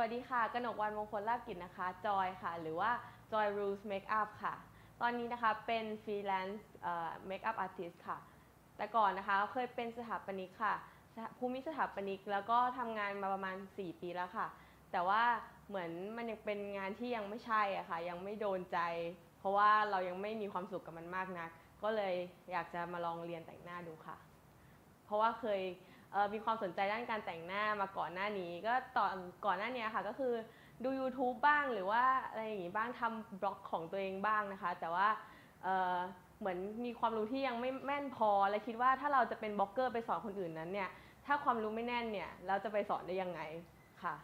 วัสดีค่ะ กนกวันมงคลลาบกิจนะคะ จอยค่ะ หรือว่า Joy Rules Makeup ค่ะ ตอนนี้นะคะเป็นฟรีแลนซ์เมคอัพอาร์ติสค่ะ แต่ก่อนนะคะเคยเป็นสถาปนิกค่ะ ภูมิสถาปนิก แล้วก็ทำงานมาประมาณ 4 ปีแล้วค่ะ แต่ว่าเหมือนมันยังเป็นงานที่ยังไม่ใช่อะค่ะ ยังไม่โดนใจ เพราะว่าเรายังไม่มีความสุขกับมันมากนัก ก็เลยอยากจะมาลองเรียนแต่งหน้าดูค่ะ เพราะว่าเคย มีความสนใจด้านการแต่งหน้ามาก่อนหน้านี้ ก็ตอนก่อนหน้านี้ค่ะก็คือดู YouTube บ้างหรือว่าอะไรอย่างงี้บ้างทำบล็อกของตัวเองบ้างนะคะ แต่ว่าเเหมือนมีความรู้ที่ยังไม่แม่นพอและคิดว่าถ้าเราจะเป็นบล็อกเกอร์ไปสอนคนอื่นนั้นเนี่ยถ้าความรู้ไม่แน่นเนี่ยเราจะไปสอนได้ยังไงค่ะ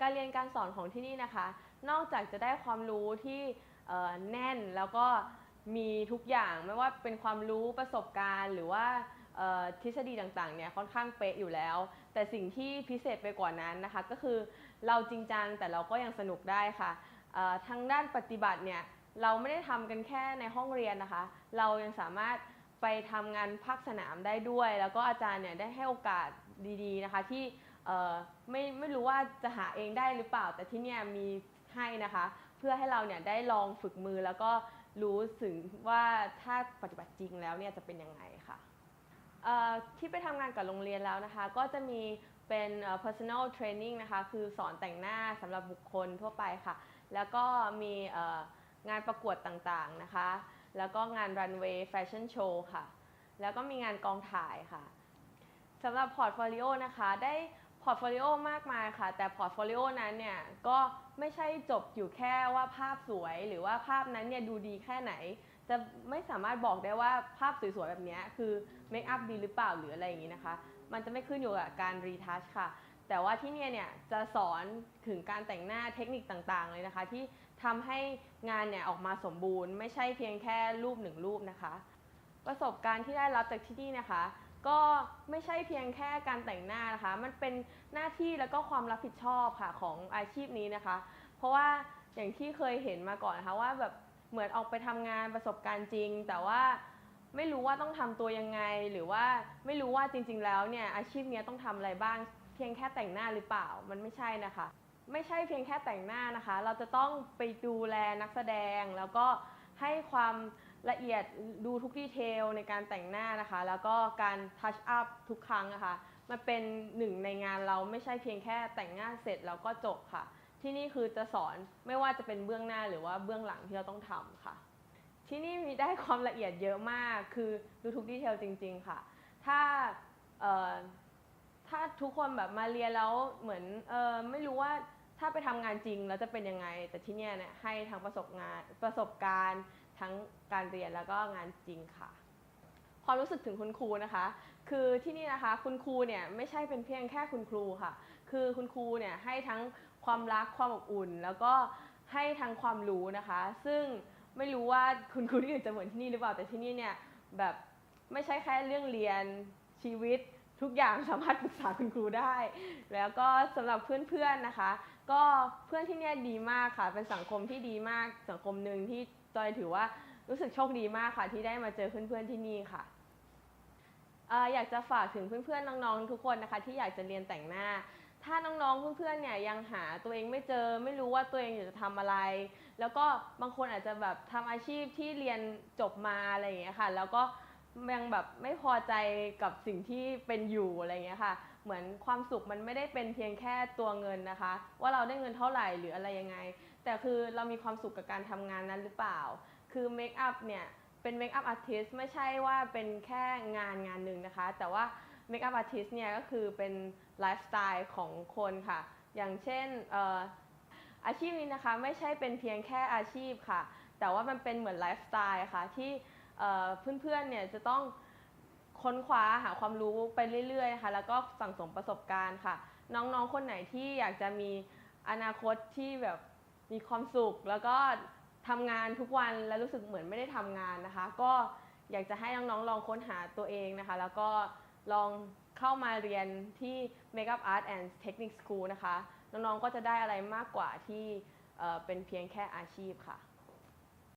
การเรียนการสอนของที่นี่นะคะ นอกจากจะได้ความรู้ที่แน่นแล้วก็มีทุกอย่างไม่ว่าเป็นความรู้ประสบการณ์ หรือว่า ทฤษฎีต่างๆเนี่ยค่อนข้างเป๊ะอยู่แล้ว แต่สิ่งที่พิเศษไปกว่านั้นนะคะก็คือเราจริงจังแต่เราก็ยังสนุกได้ค่ะทางด้านปฏิบัติเนี่ยเราไม่ได้ทำกันแค่ในห้องเรียนนะคะ เรายังสามารถไปทำงานภาคสนามได้ด้วย แล้วก็อาจารย์เนี่ยได้ให้โอกาสดีๆนะคะที่ไม่ไม่รู้ว่าจะหาเองได้หรือเปล่า แต่ที่เนี่ยมีให้นะคะ เพื่อให้เราเนี่ยได้ลองฝึกมือแล้วก็รู้ถึงว่าถ้าปฏิบัติจริงแล้วเนี่ยจะเป็นยังไงค่ะ ที่ไปทำงานกับโรงเรียนแล้วนะคะ ก็จะมีเป็น personal training นะคะ คือสอนแต่งหน้าสำหรับบุคคลทั่วไปค่ะ แล้วก็มีงานประกวดต่างๆนะคะ แล้วก็งาน runway fashion show ค่ะ แล้วก็มีงานกองถ่ายค่ะสำหรับพอร์ตโฟลิโอนะคะ ได้ พอร์ตโฟลิโอมากมายค่ะ แต่พอร์ตโฟลิโอนั้นเนี่ยก็ไม่ใช่จบอยู่แค่ว่าภาพสวยหรือว่าภาพนั้นเนี่ยดูดีแค่ไหน จะไม่สามารถบอกได้ว่าภาพสวยๆแบบนี้คือเมคอัพดีหรือเปล่าหรืออะไรอย่างนี้นะคะ มันจะไม่ขึ้นอยู่กับการรีทัชค่ะ แต่ว่าที่เนี่ยเนี่ยจะสอนถึงการแต่งหน้าเทคนิคต่างๆ เลยนะคะ ที่ทำให้งานเนี่ยออกมาสมบูรณ์ ไม่ใช่เพียงแค่รูปหนึ่งรูปนะคะ ประสบการณ์ที่ได้รับจากที่นี่นะคะ ก็ไม่ใช่เพียงแค่การแต่งหน้านะคะ มันเป็นหน้าที่แล้วก็ความรับผิดชอบค่ะของอาชีพนี้นะคะ เพราะว่าอย่างที่เคยเห็นมาก่อนนะคะว่าแบบเหมือนออกไปทำงานประสบการณ์จริง แต่ว่าไม่รู้ว่าต้องทำตัวยังไง หรือว่าไม่รู้ว่าจริง ๆ แล้วเนี่ยอาชีพนี้ต้องทำอะไรบ้าง เพียงแค่แต่งหน้าหรือเปล่ามันไม่ใช่นะคะ ไม่ใช่เพียงแค่แต่งหน้านะคะ เราจะต้องไปดูแลนักแสดงแล้วก็ให้ความ ละเอียดดูทุกดีเทลในการแต่งหน้านะคะ แล้วก็การทัชอัพทุกครั้งนะคะมันเป็นหนึ่งในงานเราไม่ใช่เพียงแค่แต่งหน้าเสร็จแล้วก็จบค่ะ ที่นี่คือจะสอนไม่ว่าจะเป็นเบื้องหน้าหรือว่าเบื้องหลังที่เราต้องทำค่ะ ที่นี่มีได้ความละเอียดเยอะมากคือดูทุกดีเทลจริง ๆค่ะ ถ้าถ้าทุกคนแบบมาเรียนแล้วเหมือนเออไม่รู้ว่าถ้าไปทำงานจริงแล้วจะเป็นยังไง แต่ที่เนี่ยเนี่ยให้ทั้งประสบงานประสบการณ์ทั้งการเรียนแล้วก็งานจริงค่ะ ความรู้สึกถึงคุณครูนะคะ คือที่นี่นะคะคุณครูเนี่ยไม่ใช่เป็นเพียงแค่คุณครูค่ะ คือคุณครูเนี่ยให้ทั้งความรักความอบอุ่น แล้วก็ให้ทั้งความรู้นะคะ ซึ่งไม่รู้ว่าคุณครูที่อื่นจะเหมือนที่นี่หรือเปล่าแต่ที่นี่เนี่ยแบบไม่ใช่แค่เรื่องเรียนชีวิตทุกอย่างสามารถปรึกษาคุณครูได้ แล้วก็สำหรับเพื่อนๆนะคะ ก็เพื่อนที่เนี่ยดีมากค่ะ เป็นสังคมที่ดีมากสังคมหนึ่งที่ จอยถือว่ารู้สึกโชคดีมากค่ะ ที่ได้มาเจอเพื่อนๆที่นี่ค่ะอยากจะฝากถึงเพื่อนๆน้องๆทุกคนนะคะ ที่อยากจะเรียนแต่งหน้า ถ้าน้องๆเพื่อนๆเนี่ยยังหาตัวเองไม่เจอ ไม่รู้ว่าตัวเองอยากจะทำอะไร แล้วก็บางคนอาจจะแบบทำอาชีพที่เรียนจบมาอะไรอย่างเงี้ยค่ะ แล้วก็ยังแบบไม่พอใจกับสิ่งที่เป็นอยู่อะไรอย่างเงี้ยค่ะ เหมือนความสุขมันไม่ได้เป็นเพียงแค่ตัวเงินนะคะ ว่าเราได้เงินเท่าไหร่หรืออะไรยังไง แต่คือเรามีความสุขกับการทำงานนั้นหรือเปล่า คือเมคอัพเนี่ยเป็นเมคอัพอาร์ติสไม่ใช่ว่าเป็นแค่งานงานหนึ่งนะคะ แต่ว่าเมคอัพอาร์ติสเนี่ยก็คือเป็นไลฟ์สไตล์ของคนค่ะ อย่างเช่นออาชีพนี้นะคะไม่ใช่เป็นเพียงแค่อาชีพค่ะ แต่ว่ามันเป็นเหมือนไลฟ์สไตล์ค่ะที่เอ่อเพื่อนๆเนี่ยจะต้องค้นคว้าหาความรู้ไปเรื่อยๆค่ะแล้วก็สั่งสมประสบการณ์ค่ะ น้องๆคนไหนที่อยากจะมีอนาคตที่แบบ มีความสุขแล้วก็ทำงานทุกวันแล้วรู้สึกเหมือนไม่ได้ทำงานนะคะ ก็อยากจะให้น้องๆลองค้นหาตัวเองนะคะ แล้วก็ลองเข้ามาเรียนที่ Makeup Art and Technique School นะคะ น้องๆก็จะได้อะไรมากกว่าที่เอ่อเป็นเพียงแค่อาชีพค่ะ